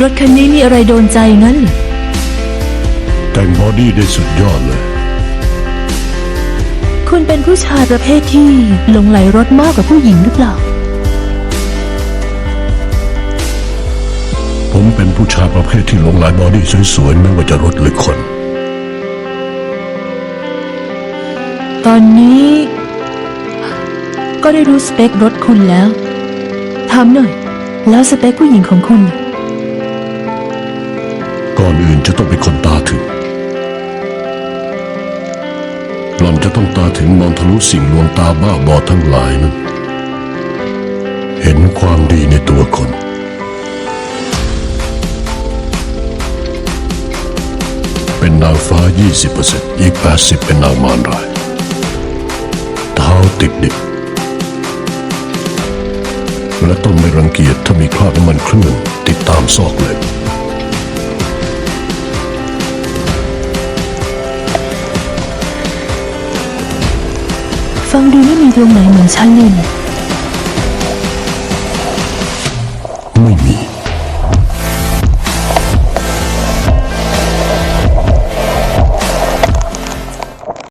รถคันนี้มีอะไรโดนใจงั้นเหรอแต่งบอดี้ได้สุดยอดเลย คุณเป็นผู้ชายประเภทที่หลงไหลรถมากกว่าผู้หญิงหรือเปล่า ผมเป็นผู้ชายประเภทที่หลงไหลบอดี้สวยๆ ไม่ว่าจะรถหรือคน ตอนนี้ ก็ได้รู้สเปครถคุณแล้ว ถามหน่อย แล้วสเปคผู้หญิงของคุณล่ะ ก่อนอื่นจะต้องเป็นคนตาถึง หล่อนจะต้องตาถึงมองทะลุสิ่งลวงตาบ้าบอทั้งหลายนั้น เห็นความดีในตัวคนเป็นนางฟ้า 20%อีก 80 เป็นนางมารร้ายเท้าติดดิบและต้องไม่รังเกียจถ้ามีคราบน้ำมันเครื่องติดตามซอกเล็บ ฟังดูไม่มีตรงไหนเหมือนฉันเลย